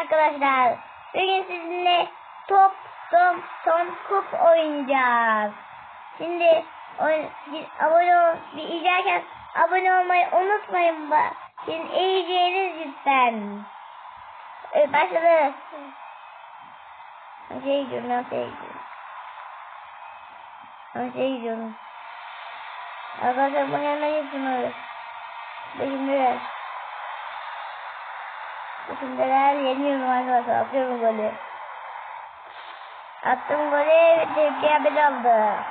arkadaşlar. Bugün sizinle top tom tom kup oynayacağız. Şimdi oyun, abone ol, bir izlerken abone olmayı unutmayın. Bak. Şimdi eğileceğiniz lütfen. Evet başladı. Şeye gidiyorum ben şeye gidiyorum. Ben şeye gidiyorum. Arkadaşlar bunu hemen yapın. Benim biraz. Şimdiler yeniyorum arkadaşlar. Atıyorum golü. Attım golü. Tepkiye bir aldı.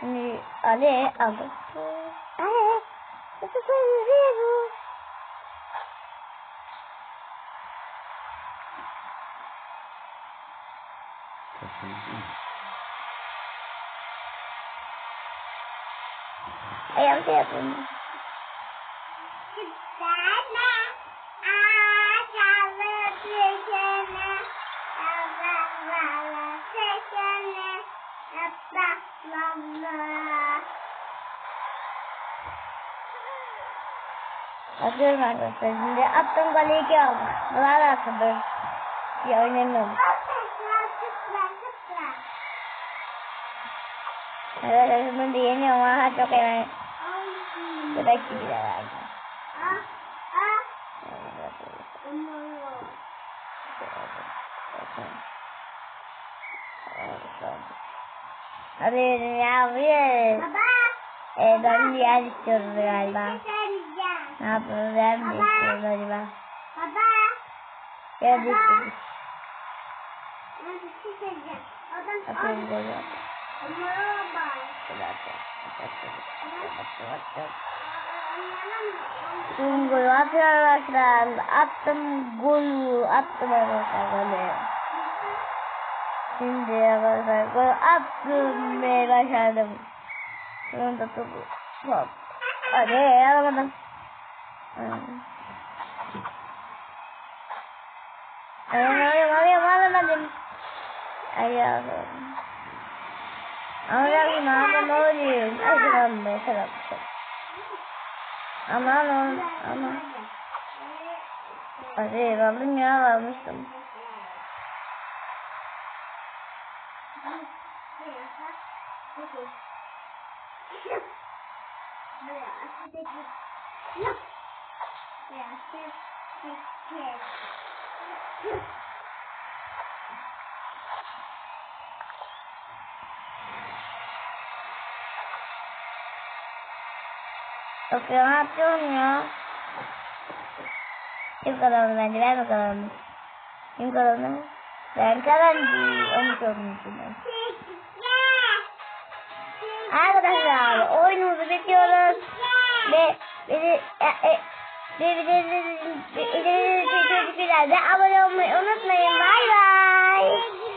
Şimdi Ali aldı. Ali. Nasıl söylüyor bu? Em şey Hazır mı arkadaşlar. Şimdi attım golü iki aldım. Bunlar da atılır. Ya oynamıyorum. Evet, şimdi yeniyorum ama çok eğlenceli. Bebek gibiler herhalde. Hadi yürü ya yürü. Ee, ben bir yer istiyoruz galiba. Ne yapıyoruz? Yer mi istiyoruz acaba? Yer mi istiyoruz? Atıyorum golü. Attım golü atıyorum arkadaşlar. Attım golü. Attım arkadaşlar golü. Şimdi arkadaşlar gol attım ve başardım. Sonunda topu. Hop. Hadi alamadım. Hmm. Alıyorum alıyorum alıyorum alamadım. Ay yavrum. Alamadım ama ne oluyor? Ay tamam be tamam. Aman oğlum aman. Hadi aldım ya almıştım. Çok ya ne yapıyorum ya? Kim kazandı bence ben mi kazandım? Kim kazandı? Ben kazandım. Onu sordum içinden. Arkadaşlar oyunumuzu bitiyoruz. Ve bizi e, e, ve videomuzu abone olmayı unutmayın. Bay bay.